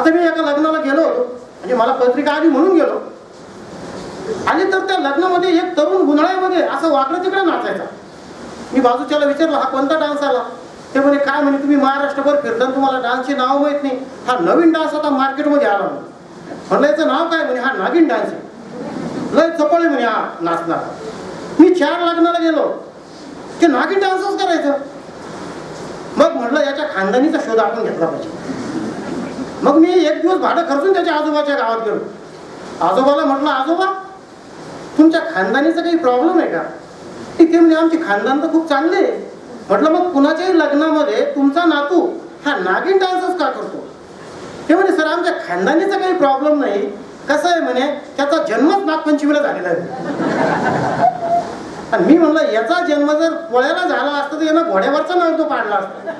आता मी एका लग्नाला गेलो होतो. म्हणजे मला पत्रिका आली म्हणून गेलो. आणि तर त्या लग्नामध्ये एक तरुण उन्हाळ्यामध्ये असं वाकडं तिकडे नाचायचा. मी बाजूच्याला विचारलं हा कोणता डान्स आला? ते म्हणे काय म्हणे तुम्ही महाराष्ट्रभर फिरता तुम्हाला डान्सचे नाव माहीत नाही. हा नवीन डान्स आता मार्केटमध्ये आला म्हणे. म्हणलं याचं नाव काय? म्हणे हा नागिन डान्स आहे. लय चपळ आहे म्हणे हा नाचणार. मी चार लग्नाला गेलो. ते नागिन डान्सच करायचं. मग म्हटलं याच्या खानदानीचा शोध आपण घेतला पाहिजे. मग मी एक दिवस भाडं खर्चून त्याच्या आजोबाच्या गावात गेलो. आजोबाला म्हटलं आजोबा तुमच्या खानदानीचा काही प्रॉब्लेम आहे का? ते म्हणजे आमची खानदान तर खूप चांगले आहे. म्हटलं मग कुणाच्याही लग्नामध्ये तुमचा नातू हा नागिन डान्सच का करतो? ते म्हणे सर आमच्या खानदानीचा काही प्रॉब्लेम नाही. कसं आहे म्हणे त्याचा जन्मच नागपंचमीला झालेला आहे. आणि मी म्हणलं याचा जन्म जर पोळ्याला झाला असता तर यानं घोड्यावरचा नव्हतो पाडला असता.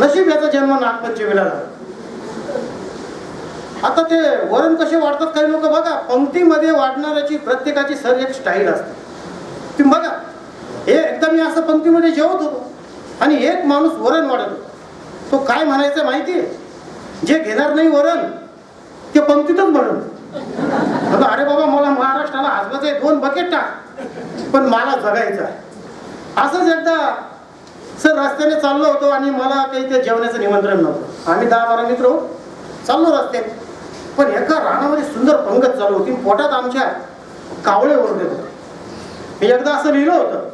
नशीब याचा जन्म नागपंचमीला झाला. आता ते वरण कसे वाढतात काही लोक बघा पंक्तीमध्ये वाढणाऱ्याची प्रत्येकाची सर एक स्टाईल असते. तुम्ही बघा हे एकदा मी असं पंक्तीमध्ये जेवत होतो आणि एक माणूस वरण वाढत तो काय म्हणायचं माहिती आहे? जे घेणार नाही वरण ते पंक्तीतच म्हणून. अरे बाबा मला महाराष्ट्राला हसवायचं आहे दोन बकेट टाक. पण मला जगायचं आहे. असंच एकदा सर रस्त्याने चाललो होतो आणि मला काही ते जेवणाचं निमंत्रण नव्हतं. आम्ही दहा बारा मित्र हो, चाललो रस्त्याने. पण एका रानामध्ये सुंदर पंगत चालू होती. पोटात आमच्या कावळे ओरडत होते. मी एकदा असं लिहिलं होतं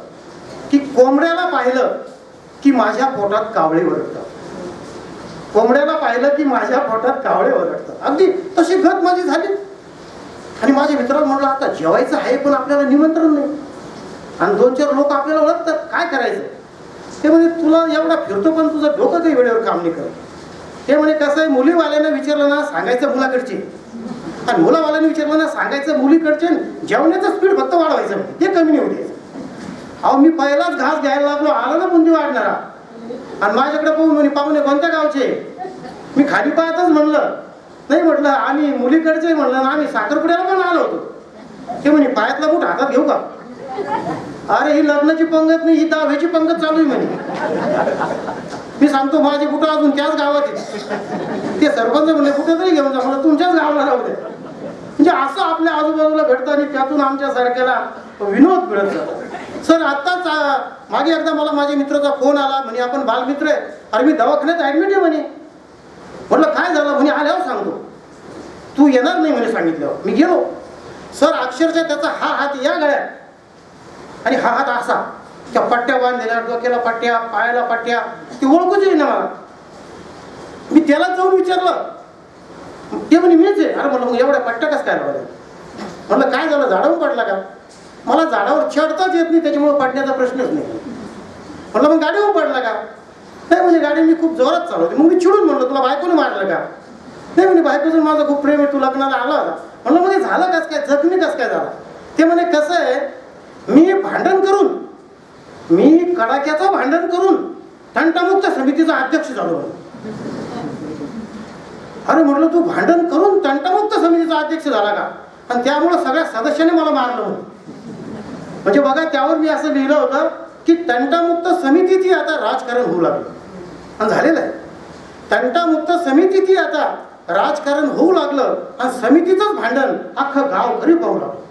की कोंबड्याला पाहिलं की माझ्या पोटात कावळे ओरडतात. कोंबड्याला पाहिलं की माझ्या पोटात कावळे ओरडतात. अगदी तशी गत माझी झाली. आणि माझ्या मित्राला म्हणलं आता जेवायचं आहे पण आपल्याला निमंत्रण नाही. आणि दोन चार लोक आपल्याला ओळखतात. काय करायचं? ते म्हणजे तुला एवढा फिरतो पण तुझं डोकं काही वेळेवर काम नाही करत. ते म्हणे कसं आहे मुलीवाल्यानं विचारलं ना सांगायचं मुलाकडचे. आणि मुलावाल्याने विचारलं ना सांगायचं मुलीकडचे जेवण्याचं स्पीड फक्त वाढवायचं म्हणे. ते कमी नाही होऊ द्यायचं. अहो मी पहिलाच घास घ्यायला लागलो आला ना बुंदी वाढणारा. आणि माझ्याकडे पाहून म्हणे पाहुणे कोणत्या गावचे? मी खाली पाहतच म्हणलं नाही म्हटलं आम्ही मुलीकडचे म्हणलं ना आम्ही साखरपुड्याला पण आलो होतो. ते म्हणे पायातला बूट हातात घेऊ का? अरे ही लग्नाची पंगत नाही ही दहाव्याची पंगत चालू आहे म्हणे. मी सांगतो माझी कुठं अजून त्याच गावात ते सरपंच म्हणले कुठेतरी घेऊन जा. म्हणलं तुमच्याच गावाला राहू दे. म्हणजे असं आपल्या आजूबाजूला घडतं आणि त्यातून आमच्या सारख्याला विनोद मिळत जातो. सर आत्ताच मागे एकदा मला माझ्या मित्राचा फोन आला म्हणे आपण बालमित्र आहे. अरे मी दवाखान्यात ऍडमिट आहे म्हणे. म्हटलं काय झालं? म्हणे आल्यावर सांगतो. तू येणार नाही म्हणे सांगितल्यावर. मी गेलो. सर अक्षरशः त्याचा हा हात या गळ्यात आणि हा हात असा त्या पट्ट्या बांधलेल्या डोक्याला पट्ट्या पायाला पट्ट्या ती ओळखूच येई ना मला मी त्याला जाऊन विचारलं. ते म्हणे मीच आहे. अरे म्हणलं मग एवढ्या पट्ट्या कसं काय लावल्या? म्हणलं काय झालं झाडावर पडला का? मला झाडावर चढताच येत नाही त्याच्यामुळे पडण्याचा प्रश्नच नाही. म्हणलं मग गाडीवर पडला का? नाही म्हणजे गाडी मी खूप जोरात चालवते. मग मी चिडून म्हणलं तुला बायकोने मारलं का? नाही म्हणे बायकोचं माझं खूप प्रेम आहे तू लग्नाला आला होता. म्हणलं म्हणजे झालं कसं काय? जखमी कसं काय झालं? ते म्हणे कसं आहे मी भांडण करून मी कडाक्याचं भांडण करून तंटामुक्त समितीचा अध्यक्ष झालो अरे म्हटलं तू भांडण करून तंटामुक्त समितीचा अध्यक्ष झाला का? आणि त्यामुळं सगळ्या सदस्याने मला मारलं म्हणजे बघा त्यावर मी असं लिहिलं होतं की तंटामुक्त समितीतही आता राजकारण होऊ लागलं. आणि झालेलं आहे. तंटामुक्त समितीतही आता राजकारण होऊ लागलं आणि समितीचंच भांडण अख्खं गाव घरी पाहू लागलं.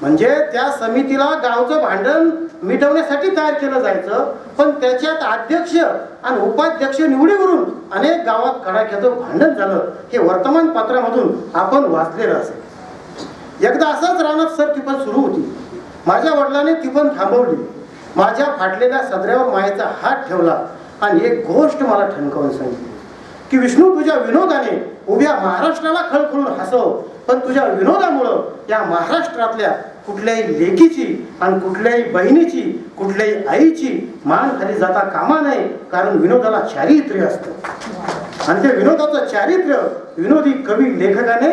म्हणजे त्या समितीला गावचं भांडण मिटवण्यासाठी तयार केलं जायचं. पण त्याच्यात अध्यक्ष आणि उपाध्यक्ष निवडीवरून अनेक गावात कडाक्याचं भांडण झालं. हे वर्तमानपत्रामधून आपण वाचलेलं असेल. एकदा असंच रानात सर टिपण सुरू होती. माझ्या वडिलांनी टिपण थांबवली. माझ्या फाटलेल्या सदऱ्यावर मायेचा हात ठेवला आणि एक गोष्ट मला ठणकावून सांगितली. की विष्णू तुझ्या विनोदाने उभ्या महाराष्ट्राला खळखळून हसव. पण तुझ्या विनोदामुळं या महाराष्ट्रातल्या कुठल्याही लेकीची आणि कुठल्याही बहिणीची कुठल्याही आईची मान खाली जाता कामा नये कारण विनोदाला चारित्र्य असतं. आणि ते विनोदाचं चारित्र्य विनोदी कवी लेखकाने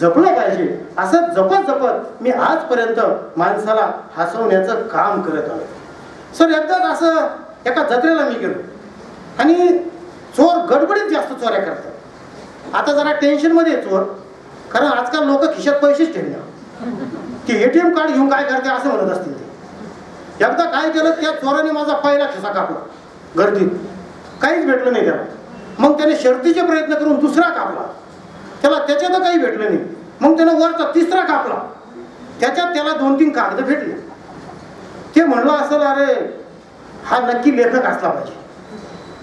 जपलं पाहिजे. असं जपत जपत मी आजपर्यंत माणसाला हसवण्याचं काम करत आलो सर एकदाच असं एका जत्रेला मी गेलो. आणि चोर गडबडीत जास्त चोऱ्या करतात. आता जरा टेन्शनमध्ये चोर. कारण आजकाल लोक खिशात पैसेच ठेवणार की एटीएम कार्ड घेऊन काय करते असं म्हणत असतील ते. एकदा काय केलं त्या चोराने माझा पहिला खिसा कापला. गर्दीत. काहीच भेटलं नाही त्याला. मग त्याने शर्तीचे प्रयत्न करून दुसरा कापला. त्याला त्याच्यात काही भेटलं नाही. मग त्यानं वरचा तिसरा कापला. त्याच्यात त्याला दोन तीन कागद भेटले. ते म्हणलं असेल अरे हा नक्की लेखक असला पाहिजे.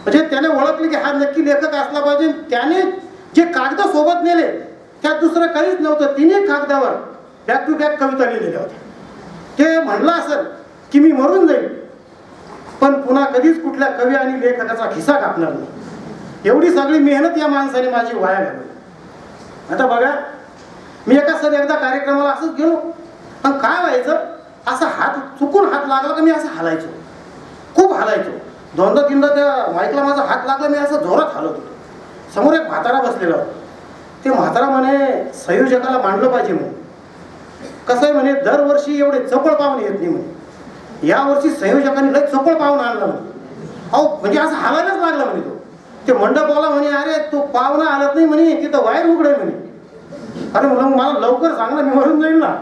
म्हणजे त्याने ओळखले की हा नक्की लेखक असला पाहिजे. त्याने जे कागद सोबत नेले त्यात दुसरं काहीच नव्हतं. तिने कागदावर बॅक टू बॅक कविता लिहिलेल्या होत्या. ते म्हणलं असेल की मी मरून जाईल पण पुन्हा कधीच कुठल्या कवी आणि लेखकाचा खिसा कापणार नाही. एवढी सगळी मेहनत या माणसाने माझी वाया घालवली. आता बघा मी एका सर एकदा कार्यक्रमाला असंच गेलो. पण काय व्हायचं? असा हात चुकून हात लागला का मी असं हालायचो. खूप हालायचो. दोनदा तीनदा त्या माईकला माझा हात लागला मी असं जोरात हालत होतो. समोर एक म्हातारा बसलेला होता. ते म्हातारा म्हणे संयोजकाला मांडलं पाहिजे म्हणे. कसं आहे म्हणे दरवर्षी एवढे चपळ पाहुणे येत नाही म्हणे. यावर्षी संयोजकांनी लय चपळ पाहुणं आणलं म्हणे. अहो म्हणजे असं हालायलाच लागला म्हणे तो. ते मंडपाला म्हणे अरे तो पाहुणा हालत नाही म्हणे तिथं वायर उघडे म्हणे. अरे मग मला लवकर सांग ना मी मरून जाईल ना.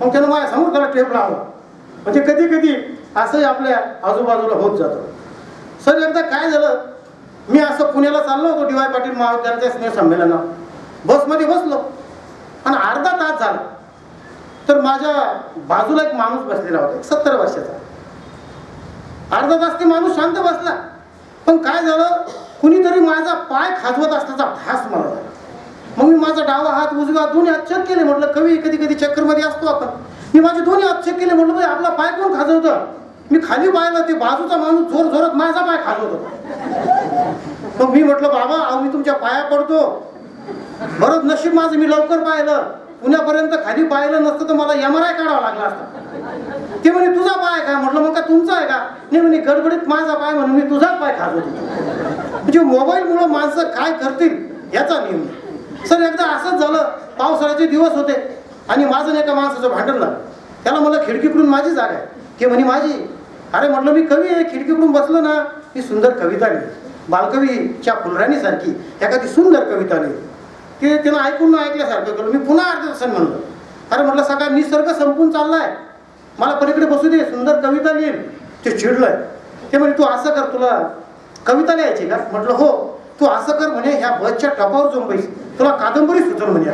मग त्यानं माझ्यासमोर त्याला टेप लावला. म्हणजे कधी कधी असंही आपल्या आजूबाजूला होत जातं. सर एकदा काय झालं? मी असं पुण्याला चाललो होतो डी वाय पाटील महाविद्यालयाच्या स्नेह संमेलनात. बसमध्ये बसलो. आणि अर्धा तास झाला. तर माझ्या बाजूला एक माणूस बसलेला होता एक सत्तर वर्षाचा. अर्धा तास ते माणूस शांत बसला. पण काय झालं? कुणीतरी माझा पाय खाजवत असल्याचा भास मला झाला. मग मी माझा डावा हात उजवा दोन्ही हात चेक केले. म्हटलं कवी कधी कधी चक्करमध्ये असतो आपण. मी माझे दोन्ही हात चेक केले. म्हटलं आपला पाय कोण खाजवतं? मी खाली पाहिलं. ते बाजूचा माणूस जोर जोरात माझा पाय खाजवत होता. मग मी म्हटलं बाबा अहो मी तुमच्या पाया पडतो. बरंच नशीब माझं मी लवकर पाहिलं. पुण्यापर्यंत खाली पाहिलं नसतं तर मला एम आर आय काढावा लागला असता. ते म्हणे तुझा पाय का म्हटलं मग का तुमचा आहे का? नाही म्हणे गडबडीत माझा पाय म्हणून मी तुझाच पाय खात होतो. म्हणजे मोबाईलमुळं माणसं काय करतील याचा नियम सर एकदा असंच झालं पावसाळ्याचे दिवस होते आणि माझं नाही एका माणसाचं भांडण लागलं त्याला मला खिडकीकडून माझी जागा आहे. की म्हणे माझी. अरे म्हटलं मी कवी आहे. खिडकीकडून बसलो ना मी सुंदर कविता लिही बालकवीच्या फुलराणीसारखी एखादी सुंदर कविता लिहिली ते तिनं ऐकून न ऐकल्यासारखं केलं मी पुन्हा अर्धदर्शन म्हणलं. अरे म्हटलं सकाळ निसर्ग संपून चाललाय. मला पलीकडे बसू दे सुंदर कविता लिहील ते चिडलंय. ते म्हणजे तू असं कर तुला कविता लिहायची का? म्हटलं हो. तू असं कर म्हणे ह्या बसच्या टपावर जाऊन तुला कादंबरी सुचल म्हणे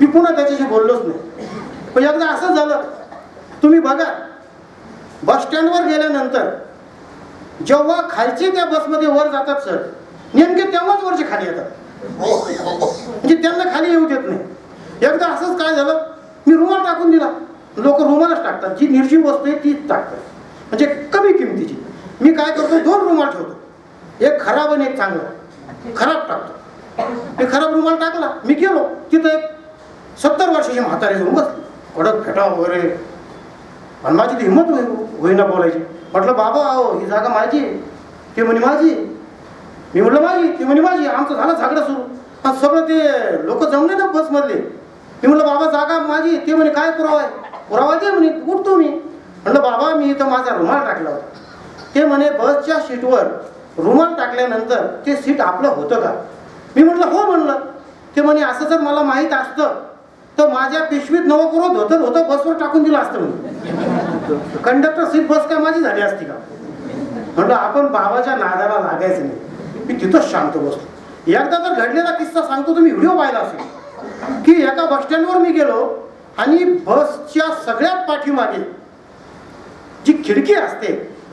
मी पुन्हा त्याच्याशी बोललोच नाही. पण एकदा असं झालं. तुम्ही बघा बस स्टँडवर गेल्यानंतर जेव्हा खालचे त्या बसमध्ये वर जातात सर नेमके तेव्हाच वरचे खाली येतात. म्हणजे त्यांना खाली येऊ देत नाही. एकदा असंच काय झालं? मी रुमाल टाकून दिला. लोक रुमालच टाकतात. जी निर्जीव वस्तू आहे तीच टाकतात. म्हणजे कमी किमतीची. मी काय करतो? दोन रुमाल ठेवतो. एक खराब आणि एक चांगला. खराब टाकतो. मी खराब रुमाल टाकला. मी गेलो. तिथं एक सत्तर वर्षाची म्हातारी जाऊन बसली. कडक फेटा वगैरे. आणि माझी ती हिंमत होई होईना बोलायची. म्हटलं बाबा अहो ही जागा माझी ते म्हणे माझी मी म्हटलं माझी ती म्हणे माझी आमचं झालं झागडं सुरू. आणि सगळं ते लोक जमले ना बसमधले? मी म्हटलं बाबा जागा माझी ते म्हणे काय पुरावा आहे? पुरावा दे म्हणे उठतो मी. म्हटलं बाबा मी इथं माझा रुमाल टाकला होता. ते म्हणे बसच्या सीटवर रुमाल टाकल्यानंतर ते सीट आपलं होतं का? मी म्हटलं हो म्हणलं. ते म्हणे असं जर मला माहीत असतं तर माझ्या पिशवीत नवकरोत होतं होतं बसवर टाकून दिलं असतं म्हणे. कंडक्टर सीट बस काय माझी झाली असती का? म्हटलं आपण बाबाच्या नादाला लागायचं नाही. मी तिथंच शांत बसलो एकदा तर घडलेला किस्सा सांगतो तुम्ही व्हिडिओ पाहिला असेल. की एका बस स्टँडवर मी गेलो आणि बसच्या सगळ्यात पाठीमागे जी खिडकी असते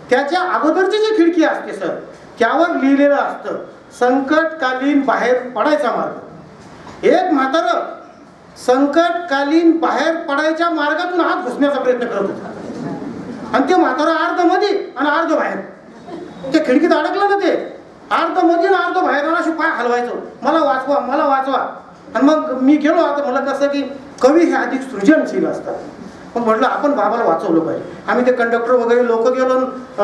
त्याच्या अगोदरची जी खिडकी असते सर त्यावर लिहिलेलं असतं संकटकालीन बाहेर पडायचा मार्ग. एक म्हातारं संकटकालीन बाहेर पडायच्या मार्गातून हात घुसण्याचा प्रयत्न करत होता. आणि ते म्हातारं अर्धमध्ये आणि अर्ध बाहेर त्या खिडकीत अडकलं ना ते. अर्धमध्ये ना अर्ध बाहेर अशी पाय हलवायचो. मला वाचवा मला वाचवा. आणि मग मी गेलो आता मला कसं की कवी हे अधिक सृजनशील असतात. मग म्हटलं आपण बाबाला वाचवलं पाहिजे. आम्ही ते कंडक्टर वगैरे लोक गेलो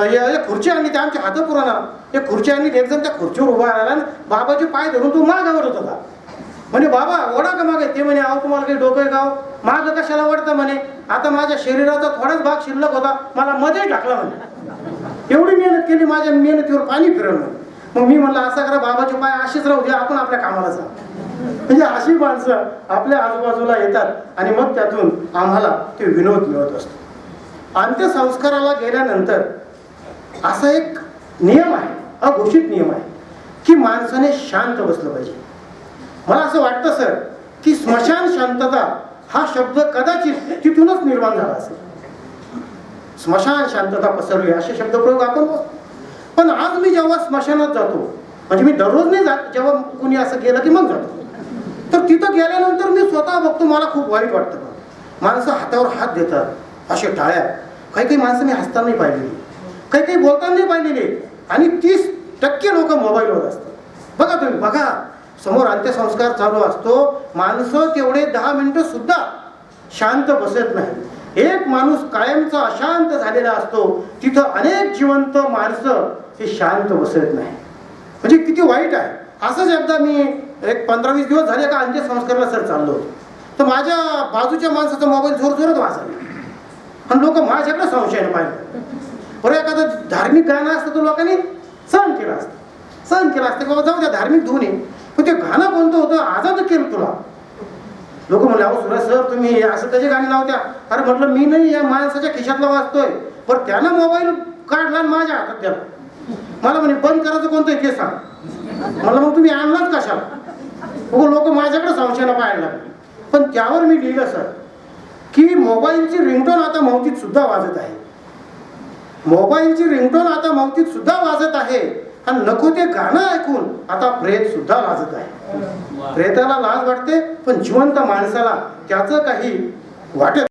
या या खुर्ची आणली त्या आमच्या हातं पुराणा या खुर्ची आणली एक जण त्या खुर्चीवर उभा राहिला आणि बाबाचे पाय धरून तो मागावर होत होता. म्हणे बाबा ओढा का मागे? ते म्हणे अहो तुम्हाला काही डोकं गाव हो? माग कशाला वडतं म्हणे आता माझ्या शरीराचा थोडाच भाग शिल्लक होता. मला मध्ये टाकला म्हणे. एवढी मेहनत केली माझ्या मेहनतीवर पाणी फिरवलं. मग मी म्हणलं असं करा बाबाचे पाय असेच राहू दे आपण आपल्या कामाला जा. म्हणजे अशी माणसं आपल्या आजूबाजूला येतात आणि मग त्यातून आम्हाला ते विनोद मिळत असतो. अंत्यसंस्काराला गेल्यानंतर असा एक नियम आहे अघोषित नियम आहे की माणसाने शांत बसलं पाहिजे. मला असं वाटतं सर की स्मशान शांतता हा शब्द कदाचित तिथूनच निर्माण झाला असेल. स्मशान शांतता पसरली असे शब्दप्रयोग आपण पण आज मी जेव्हा स्मशानात जातो म्हणजे मी दररोज नाही जात जेव्हा कुणी असं केलं की मग जातो. तर तिथं गेल्यानंतर मी स्वतः बघतो मला खूप वाईट वाटतं. माणसं हातावर हात देतात असे टाळ्या. काही काही माणसं मी हसताना नाही पाहिलेली. काही काही बोलताना नाही पाहिलेले. आणि तीस टक्के लोक मोबाईलवर असतात. बघा तुम्ही बघा. समोर अंत्यसंस्कार चालू असतो. माणसं तेवढे दहा मिनिटं सुद्धा शांत बसत नाही एक माणूस कायमचा अशांत झालेला असतो तिथं अनेक जिवंत माणसं हे शांत बसत नाही. म्हणजे किती वाईट आहे. असंच एकदा मी एक पंधरा वीस दिवस झाले का अंत्यसंस्कारला सर चाललो होतो. तर माझ्या बाजूच्या माणसाचा मोबाईल जोर जोरात वाचला आणि लोक माझ्याकडे संशयाने पाहिलं. बरं एखादं धार्मिक गाणं असतं तर लोकांनी सहन केलं असतं. सहन केलं असतं. बाबा जाऊ द्या धार्मिक धुणे पण ते गाणं कोणतं होतं? आझाद केलं तुला. लोक म्हणले अहो सुरज सर तुम्ही असं त्याचे गाणी लावत्या? अरे म्हटलं मी नाही या माणसाच्या खिशातला वाचतोय. पण त्यानं मोबाईल काढला आणि माझ्या हातात त्याला मला म्हणे बंद करायचं कोणतं आहे ते सांग. मला मग तुम्ही आणलाच कशाला? लोक माझ्याकडे संशयाला पाहायला पण त्यावर मी लिहिलं सर की मोबाईलची रिंगटोन आता मौतीत सुद्धा वाजत आहे. मोबाईलची रिंगटोन आता मौतीत सुद्धा वाजत आहे आणि नको ते गाणं ऐकून आता प्रेत सुद्धा वाजत आहे. प्रेताला लाज वाटते पण जिवंत माणसाला त्याचं काही वाटत